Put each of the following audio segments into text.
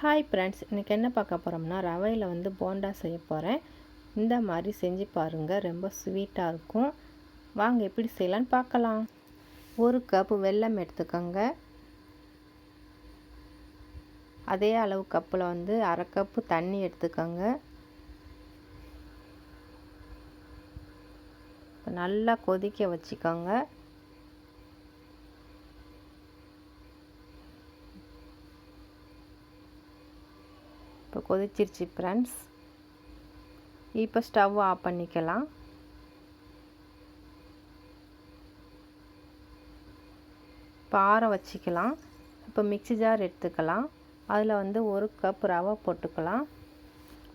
Hi friends இன்றைக்கி என்ன பார்க்க போகிறோம்னா ரவையில் வந்து போண்டா செய்ய போகிறேன் இந்த மாதிரி செஞ்சு பாருங்கள் ரொம்ப ஸ்வீட்டாக இருக்கும். வாங்க எப்படி செய்யலான்னு பார்க்கலாம். ஒரு கப்பு வெல்லம் எடுத்துக்கோங்க. அதே அளவு கப்பில் வந்து அரை கப்பு தண்ணி எடுத்துக்கோங்க. நல்லா கொதிக்க வச்சுக்கோங்க. இப்போ கொதிச்சிருச்சு ஃப்ரெண்ட்ஸ் இப்போ ஸ்டவ் ஆஃப் பண்ணிக்கலாம். பாறை வச்சுக்கலாம். இப்போ மிக்சி ஜார் எடுத்துக்கலாம். அதில் வந்து ஒரு கப் ரவை போட்டுக்கலாம்.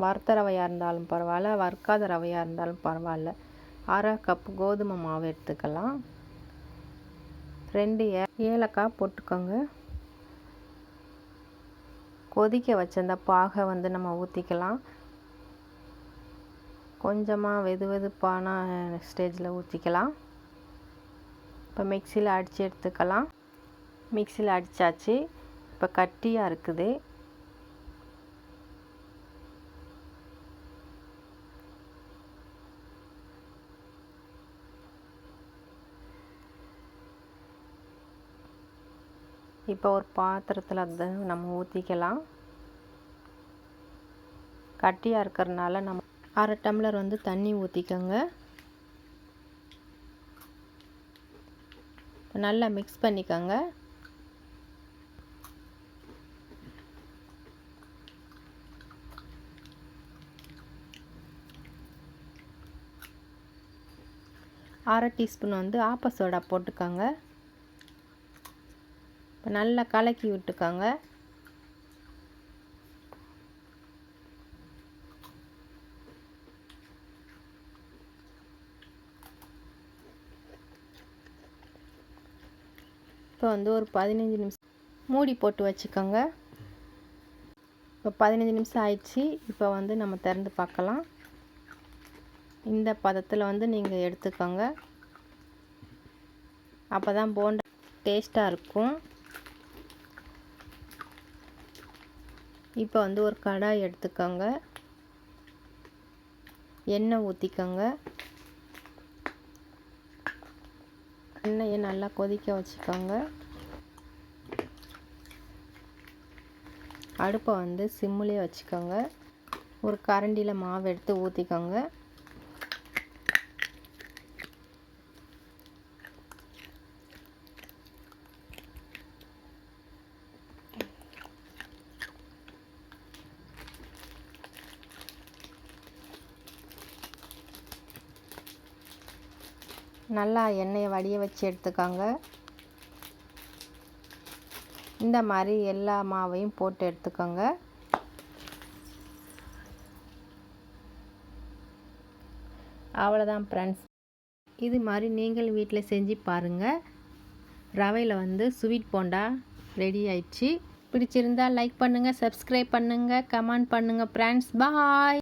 வறுத்த ரவையாக இருந்தாலும் பரவாயில்ல வறுக்காத ரவையாக இருந்தாலும் பரவாயில்ல. அரை கப் கோதுமை மாவு எடுத்துக்கலாம். ரெண்டு ஏ ஏலக்காய் போட்டுக்கோங்க. கொதிக்க வச்சிருந்த பாகை வந்து நம்ம ஊற்றிக்கலாம் கொஞ்சமாக வெது வெதுப்பான ஸ்டேஜில் ஊற்றிக்கலாம் இப்போ மிக்சியில் அடித்து எடுத்துக்கலாம். மிக்சியில் அடித்தாச்சு இப்போ கட்டியாக இருக்குது. இப்போ ஒரு பாத்திரத்தில் அதை நம்ம ஊற்றிக்கலாம் கட்டியாக இருக்கிறதுனால நம்ம அரை டம்ளர் வந்து தண்ணி ஊற்றிக்கோங்க நல்லா மிக்ஸ் பண்ணிக்கோங்க. அரை டீஸ்பூன் வந்து ஆப்ப சோடா போட்டுக்கோங்க. இப்போ நல்லா கலக்கி விட்டுக்கோங்க. இப்போ வந்து ஒரு பதினஞ்சு நிமிஷம் மூடி போட்டு வச்சுக்கோங்க. இப்போ பதினஞ்சு நிமிஷம் ஆயிடுச்சு. இப்போ வந்து நம்ம திறந்து பார்க்கலாம். இந்த பதத்தில் வந்து நீங்கள் எடுத்துக்கோங்க. அப்போ தான் போண்டா டேஸ்ட்டாக இருக்கும். இப்போ வந்து ஒரு கடாய் எடுத்துக்கோங்க. எண்ணெய் ஊற்றிக்கோங்க எண்ணெயை நல்லா கொதிக்க வச்சுக்கோங்க. அடுப்பை வந்து சிம்முலேயே வச்சுக்கோங்க. ஒரு கரண்டியில் மாவு எடுத்து ஊற்றிக்கோங்க நல்லா எண்ணெயை வடிய வச்சு எடுத்துக்கோங்க. இந்த மாதிரி எல்லா மாவையும் போட்டு எடுத்துக்கோங்க. அவ்வளோதான் ஃப்ரெண்ட்ஸ் இது மாதிரி நீங்கள் வீட்டில் செஞ்சு பாருங்கள் ரவையில் வந்து ஸ்வீட் போண்டா ரெடி ஆயிடுச்சு. பிடிச்சிருந்தால் லைக் பண்ணுங்கள் சப்ஸ்கிரைப் பண்ணுங்கள் கமெண்ட் பண்ணுங்கள் ஃப்ரெண்ட்ஸ் பாய்